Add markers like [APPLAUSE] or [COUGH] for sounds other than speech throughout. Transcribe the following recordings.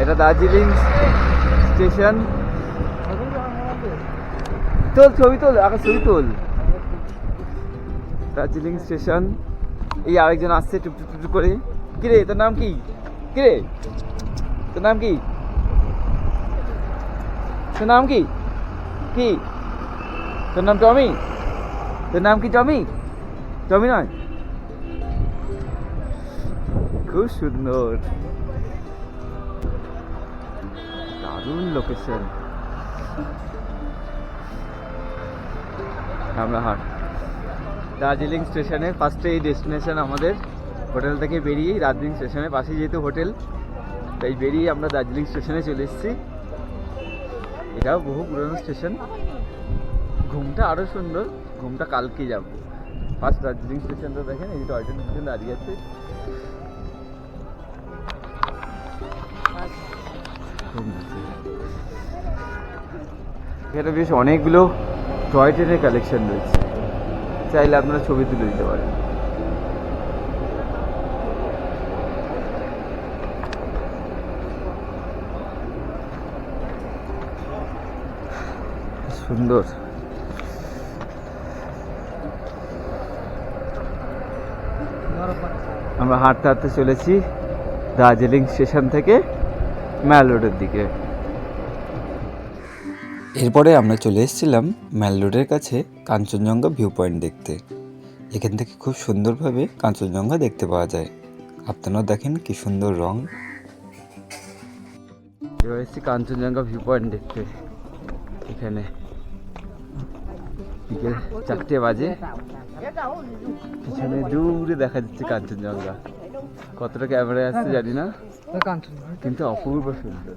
এটা দার্জিলিং স্টেশন। তোল, ছবি তোল, আগে ছবি তোল। দার্জিলিং স্টেশন। এই আরেকজন আসছে টুক টুক টুক করে। কিরে, তোর নাম কি? কিরে? তোর নাম কি? তোর নাম কি? কি? তোর নাম টমি? তোর নাম কি টমি? টমি নয়? খুব সুন্দর। আমরা হাট দার্জিলিং স্টেশনে ফার্স্টে এই ডেস্টিনেশন আমাদের হোটেল থেকে বেরিয়েই দার্জিলিং স্টেশনের পাশে যেহেতু হোটেল, তাই বেরিয়ে আমরা দার্জিলিং স্টেশনে চলে এসেছি। এটাও বহু পুরনো স্টেশন। ঘুমটা আরও সুন্দর, ঘুমটা কালকে যাব। ফার্স্ট দার্জিলিং স্টেশনটা দেখেন, এই টয় ট্রেন দাঁড়িয়ে আছে। ঘুম। এখানে বেশ অনেকগুলো টয় ট্রেনের কালেকশন রয়েছে। চাইলে আপনারা ছবি তুলে দিতে পারেন। সুন্দর। আমরা হাঁটতে হাঁটতে চলেছি দার্জিলিং স্টেশন থেকে ম্যাল রোডের দিকে। এরপরে আমরা চলে এসেছিলাম ম্যাল রোডের কাছে কাঞ্চনজঙ্ঘা ভিউ পয়েন্ট দেখতে। এখান থেকে খুব সুন্দরভাবে কাঞ্চনজঙ্ঘা দেখতে পাওয়া যায়। আপনারাও দেখেন কি সুন্দর রং। এবার এসেছি কাঞ্চনজঙ্ঘা ভিউ পয়েন্ট দেখতে। এখানে বিকেল চারটে বাজে। পিছনে দূরে দেখা যাচ্ছে কাঞ্চনজঙ্ঘা। কতটা ক্যামেরায় আসছে জানি না। কিন্তু অপূর্ব সুন্দর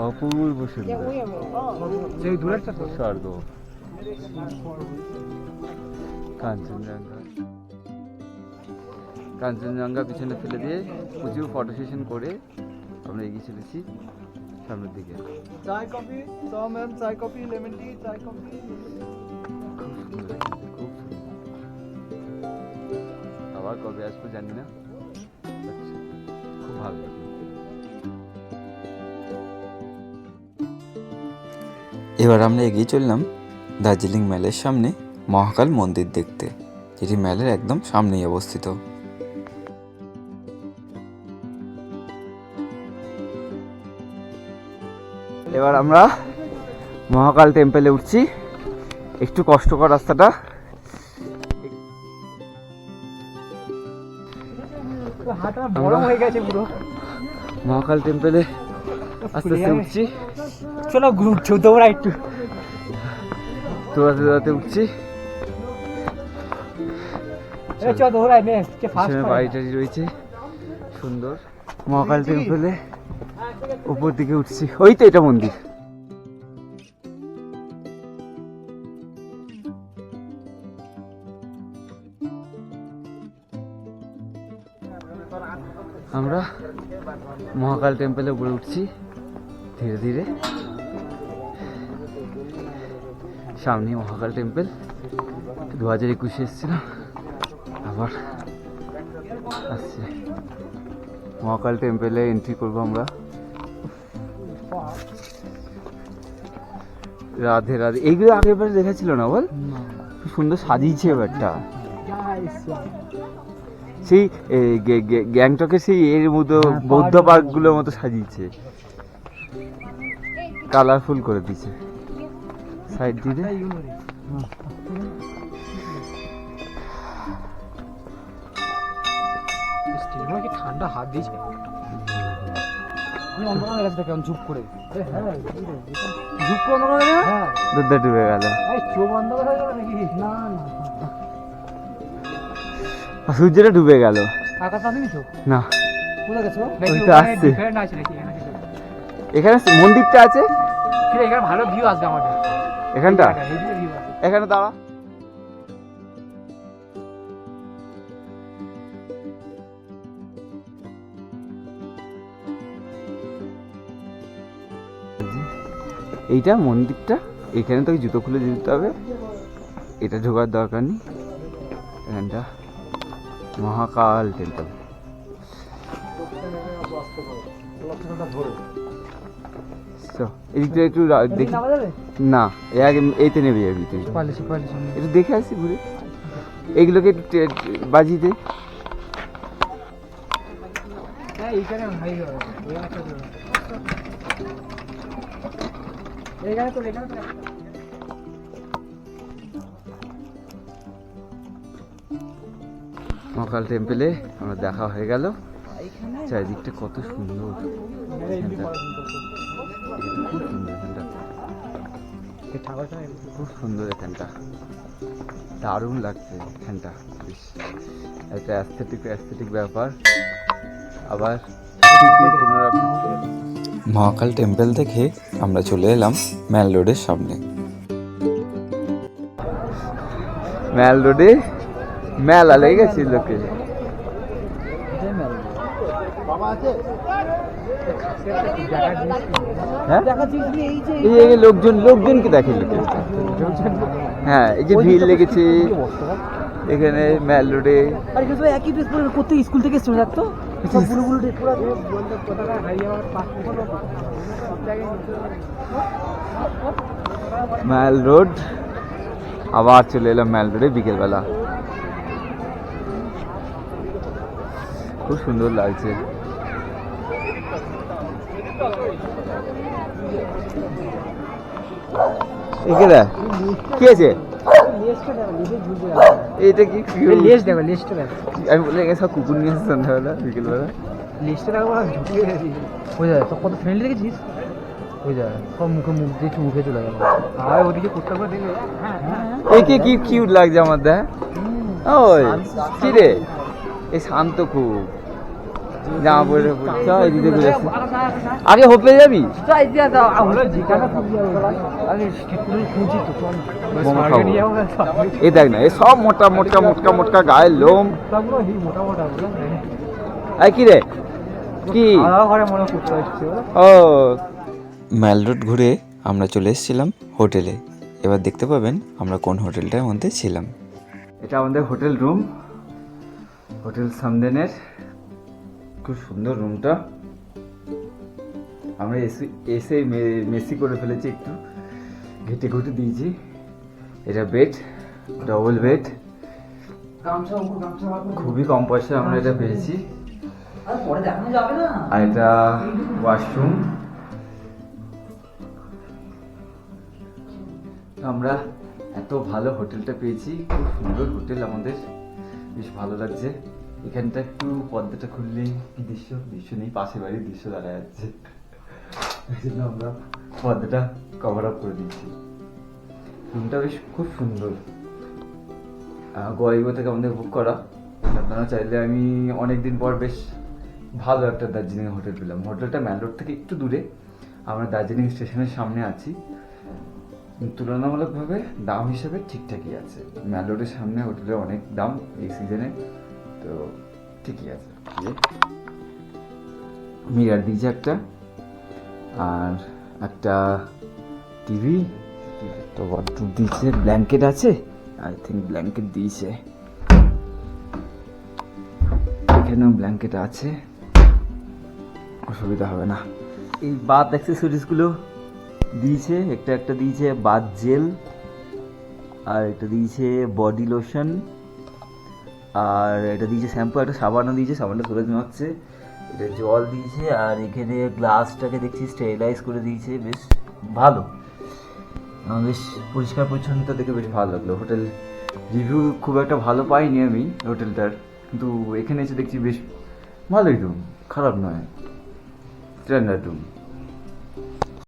অপূর্ব সুন্দর স্বর্গ কাঞ্চনজঙ্ঘা কাঞ্চনজঙ্ঘা পিছনে ফেলে দিয়ে প্রচুর ফটো সেশন করে আমরা এগিয়ে চলেছি সামনের দিকে chai coffee ma'am chai coffee lemon tea chai coffee খুব সুন্দর খুব সুন্দর আবার কবে আসব জানি না ভালো লাগল এবার আমরা এগিয়ে চললাম দার্জিলিং ম্যালের সামনে মহাকাল মন্দির দেখতে, যেটি ম্যালের একদম সামনেই অবস্থিত। এবার আমরা মহাকাল টেম্পেলে উঠছি। একটু কষ্টকর রাস্তাটা। মহাকাল টেম্পেলে আস্তে আস্তে উঠছি। চলো গ্রুপ দৌড়া একটু। দৌড়াতে দৌড়াতে উঠছি। এই চ দৌড়াই নে কে ফাস্ট পিছনে বাড়ি টাড়ি রয়েছে। সুন্দর। মহাকাল টেম্পেলে উপর দিকে উঠছি। ওই তো এটা মন্দির। মহাকাল টেম্পেলে উপরে উঠছি। ধীরে ধীরে। সামনে মহাকাল টেম্পেল। দু হাজার একুশে এসেছিলাম আবার আসছে। মহাকাল টেম্পেলে এন্ট্রি করব আমরা। রাধে রাধে। এইগুলো আগের দেখেছিল না বল? খুব সুন্দর সাজিয়েছে এবারটা সেই এ, গে- গে- গ্যাংটকের সেই এর মতো বৌদ্ধ পার্কগুলোর মতো সাজিয়েছে। কালারফুল করে দিয়েছে। সাইড দিয়ে ঠান্ডা হাত দিয়েছে হয়ে। চুপ করে চুপ করে হয়ে হ্যাঁ গেল চোখ হয়ে গেল নাকি? না না। সূর্যটা ডুবে গেল। না। এখানে মন্দিরটা আছে? এখানে ভালো ভিউ আসবে আমাদের। এখানটা? এখানে দাঁড়া। এইটা মন্দিরটা? এখানে তোকে জুতো খুলে যেতে হবে। এটা ঢোকার দরকার নেই। এখানটা। মহাকাল টেম্পল এদিকটা একটু দেখি। না এ আগে এইতে নেবে যাবি তুই একটু দেখে আসি ঘুরে। এগুলোকে একটু বাজিয়ে দে হ্যাঁ এইখানে তো মহাকাল টেম্পেলে আমরা দেখা হয়ে গেল। চারিদিকটা কত সুন্দর। খুব সুন্দর এখানটা। খুব সুন্দর এখানটা। দারুণ লাগছে এখানটা। বেশ একটা অ্যাস্থেটিক অ্যাস্থেটিক ব্যাপার। আবার [LAUGHS] মহাকাল টেম্পল থেকে আমরা চলে এলাম ম্যাল রোডের সামনে। ম্যাল রোডে মেলা লেগে গেছে লোকে। হ্যাঁ? লোকজন লোকজনকে দেখে লোকে। হ্যাঁ এই যে ভিড় লেগেছে এখানে ম্যাল রোডে। আরে কিন্তু একই ড্রেস পরে করতে স্কুল থেকে এসে থাকতো সব বুড়ো বুড়ো ড্রেস পরে বলতে কথাটা হাই আমার পাঁচ সব জায়গায় ম্যাল রোড আবার চলে এলাম ম্যাল রোডে বিকেলবেলা। খুব সুন্দর লাগছে। কি আছে? কি? দেখো দেখো। আমি বলে গেছি সব কুকুর নিয়ে আসছে সন্ধ্যাবেলা বিকেলবেলা। লেসটা দেখো আর গেছি। যায় তো কত ফ্রেন্ডলি দেখেছিস? যায় সব মুখে মুখ দিয়ে মুখে চলে গেল। আর ওদিকে কুত্তা করে দেখবে। একে কি কিউট লাগছে আমার দেখ। ওই কি রে? এই শান্ত খুব। জামা পরে চল এদিকে ঘুরে আসি। আগে হোপে যাবি। এই দেখ না এই সব মোটা মোটা মোটকা মোটকা গায়ের লোম। আই কি রে? কি? মনে ও। ম্যাল রোড ঘুরে আমরা চলে এসেছিলাম হোটেলে। এবার দেখতে পাবেন আমরা কোন হোটেলটার মধ্যে ছিলাম। এটা আমাদের হোটেল রুম। হোটেল সামদেনের খুব সুন্দর রুমটা। আমরা এসে এসে মেসি করে ফেলেছি একটু। ঘেটে ঘুটে দিয়েছি। এটা বেড ডবল বেড খুবই কম পয়সায় আমরা এটা পেয়েছি। আর এটা ওয়াশরুম আমরা এত ভালো হোটেলটা পেয়েছি। খুব সুন্দর হোটেল আমাদের। বেশ ভালো লাগছে। এখানটা একটু পর্দাটা খুললেই কি দৃশ্য? দৃশ্য নেই পাশে বাড়ির দৃশ্য দেখা যাচ্ছে। জন্য আমরা পর্দাটা কভার আপ করে দিচ্ছি। রুমটা বেশ খুব সুন্দর। গোয়াইগো থেকে আমাদের বুক করা। আপনারা চাইলে আমি অনেক দিন পর বেশ ভালো একটা দার্জিলিং হোটেল পেলাম। হোটেলটা ম্যান রোড থেকে একটু দূরে। আমরা দার্জিলিং স্টেশনের সামনে আছি। তুলনামূলকভাবে দাম হিসেবে ঠিকঠাকই আছে। ম্যান রোডের সামনে হোটেলের অনেক দাম এই সিজনে ঠিকই আছে। মিরার দিয়েছে একটা, আর একটা টিভি তো ওয়ার্ডরোব দিয়েছে ব্ল্যাঙ্কেট আছে আই থিঙ্ক ব্ল্যাঙ্কেট দিয়েছে। এখানেও ব্ল্যাঙ্কেট আছে, অসুবিধা হবে না। এই বাথ অ্যাক্সেসরিজগুলো দিয়েছে, একটা একটা দিয়েছে বাথ জেল আর এটা দিয়েছে বডি লোশন আর এটা দিয়েছে শ্যাম্পু, একটা সাবানও দিয়েছে, সাবানটা সরে হচ্ছে এটা জল দিয়েছে, আর এখানে গ্লাসটাকে দেখছি স্টেরিলাইজ করে দিয়েছে, বেশ ভালো। বেশ পরিষ্কার পরিচ্ছন্নতা দেখে বেশ ভালো লাগল। হোটেল রিভিউ খুব একটা ভালো পাইনি আমি হোটেলটার, কিন্তু এখানে এসে দেখছি বেশ ভালোই রুম খারাপ নয়। Standard room